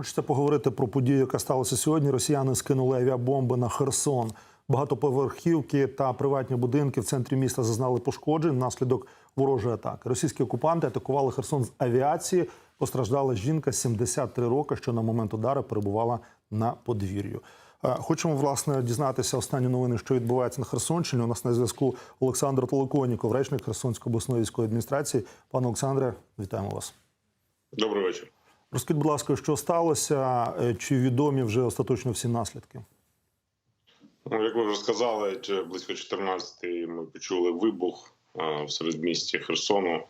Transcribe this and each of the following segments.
Хочеться поговорити про подію, яка сталася сьогодні. Росіяни скинули авіабомби на Херсон. Багатоповерхівки та приватні будинки в центрі міста зазнали пошкоджень внаслідок ворожої атаки. Російські окупанти атакували Херсон з авіації. Постраждала жінка 73 роки, що на момент удару перебувала на подвір'ю. Е, Хочемо власне дізнатися останні новини, що відбувається на Херсонщині. У нас на зв'язку Олександр Толоконіков, речник Херсонської обласної військової адміністрації. Пане Олександре, вітаємо вас. Добрий вечір. Розкажіть, будь ласка, що сталося? Е, Чи відомі вже остаточно всі наслідки? Ну, як ви вже сказали, близько 14-ї ми почули вибух е, в середмісті Херсону.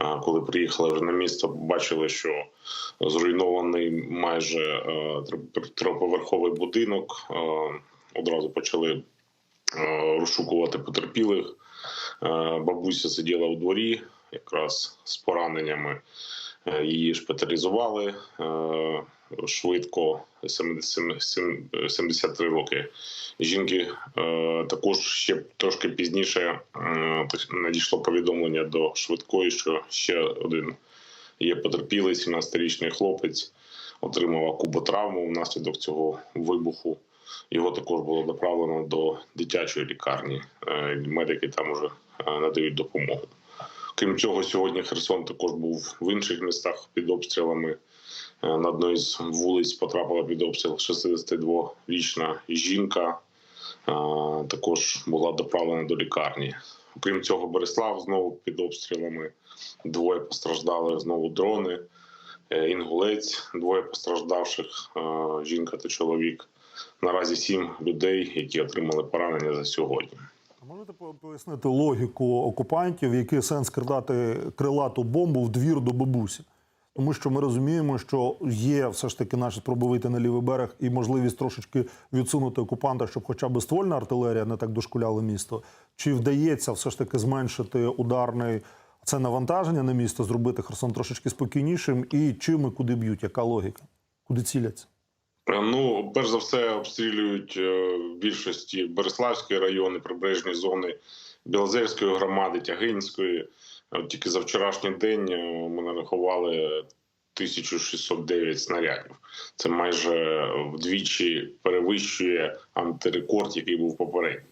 Е, Коли приїхали вже на місто, побачили, що зруйнований майже триповерховий будинок. Одразу почали розшукувати потерпілих. Бабуся сиділа у дворі, якраз з пораненнями. Е, Її шпиталізували е, швидко 73 роки. Жінки е, також ще трошки пізніше надійшло повідомлення до швидкої, що ще один є потерпілий, 17-річний хлопець, отримав куботравму внаслідок цього вибуху. Його також було доправлено до дитячої лікарні. Медики там уже надають допомогу. Крім цього, сьогодні Херсон також був в інших містах під обстрілами. Е, На одній з вулиць потрапила під обстріл 62-річна жінка. Е, Також була доправлена до лікарні. Окрім цього, Береслав знову під обстрілами. Двоє постраждали знову дрони. Е, Інгулець, двоє постраждавших, жінка та чоловік. Наразі сім людей, які отримали поранення за сьогодні. А Можете пояснити логіку окупантів, який сенс кидати крилату бомбу в двір до бабусі? Тому що ми розуміємо, що є все ж таки наші спроби вийти на лівий берег і можливість трошечки відсунути окупанта, щоб хоча б ствольна артилерія не так дошкуляла місто. Чи вдається все ж таки зменшити ударний це навантаження на місто, зробити Херсон трошечки спокійнішим? І чим і куди б'ють? Яка логіка? Куди ціляться? Е, Ну, перш за все, обстрілюють е, більшості Береславської райони, прибережні зони Білозерської громади, Тягинської. Тільки за вчорашній день е, ми нарахували 1609 снарядів. Це майже вдвічі перевищує антирекорд, який був попередній.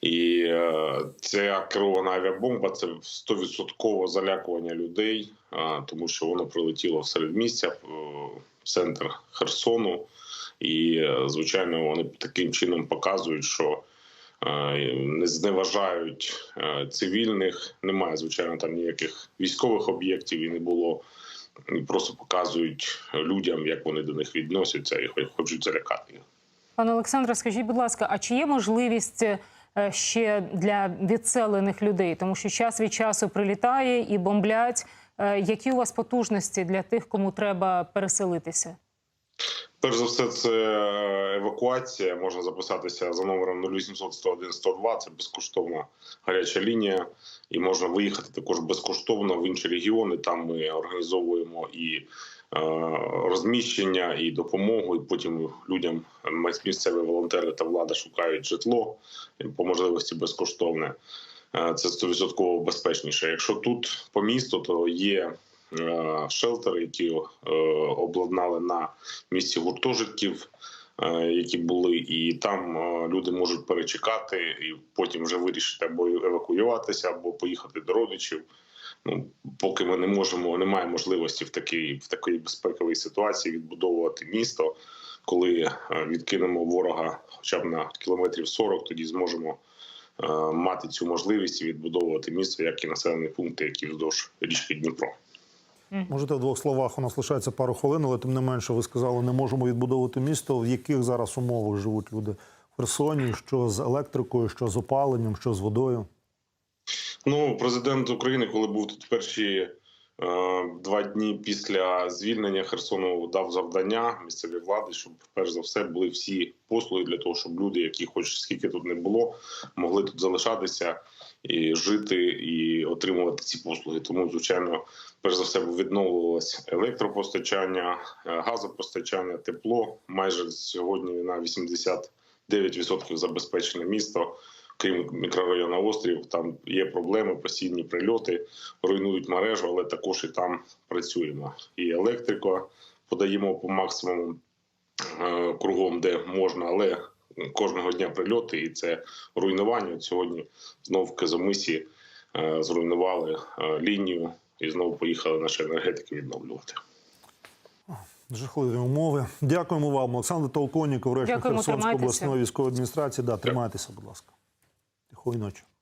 І е, ця керована авіабомба це 100% залякування людей, тому що воно прилетіло в середмістя, е, в центр Херсону. І, е, звичайно, вони таким чином показують, що не зневажають цивільних. Немає, звичайно, там ніяких військових об'єктів і не було. Просто показують людям, як вони до них відносяться, і хо- хочуть залякати їх. Пане Олександре, скажіть, будь ласка, а чи є можливість ще для відселених людей? Тому що час від часу прилітає і бомблять. Е, Які у вас потужності для тих, кому треба переселитися? Перш за все, це евакуація. Можна записатися за номером 0800 101 102. Це безкоштовна гаряча лінія, і можна виїхати також безкоштовно в інші регіони. Там ми організовуємо і е, розміщення, і допомогу. І потім людям місцеві волонтери та влада шукають житло по можливості безкоштовне. Е, Це 100% безпечніше. Якщо тут по місту, то є е, шелтери, які е, обладнали на місці гуртожитків, е, які були, і там е, люди можуть перечекати і потім вже вирішити або евакуюватися, або поїхати до родичів. Ну, поки ми не можемо, немає можливості в такій в такій безпековій ситуації відбудовувати місто. Коли е, відкинемо ворога, хоча б на кілометрів 40, тоді зможемо е, мати цю можливість відбудовувати місто, як і населені пункти, які вздовж річки Дніпро. Можете в двох словах, у нас лишається пару хвилин, але тим не менше, ви сказали, не можемо відбудовувати місто. В яких зараз умовах живуть люди в Херсоні? Що з електрикою, що з опаленням, що з водою? Ну, президент України, коли був тут перші два дні після звільнення Херсону, дав завдання місцевій влади, щоб перш за все були всі послуги для того, щоб люди, які хоч скільки тут не було, могли тут залишатися і жити, і отримувати ці послуги. Тому, звичайно, перш за все відновлювалось електропостачання, е, газопостачання, тепло. Майже сьогодні на 89% забезпечене місто крім мікрорайону острів, там є проблеми, постійні прильоти, руйнують мережу, але також і там працюємо. І електрика подаємо по максимуму е, кругом, де можна, але кожного дня прильоти, і це руйнування. От сьогодні знов в Казомисі е, зруйнували е, лінію і знову поїхали наші енергетики відновлювати. Жахливі умови. Дякуємо вам, Олександр Толконіков, речник Херсонської обласної військової адміністрації. Да, тримайтеся, будь ласка. Juego y.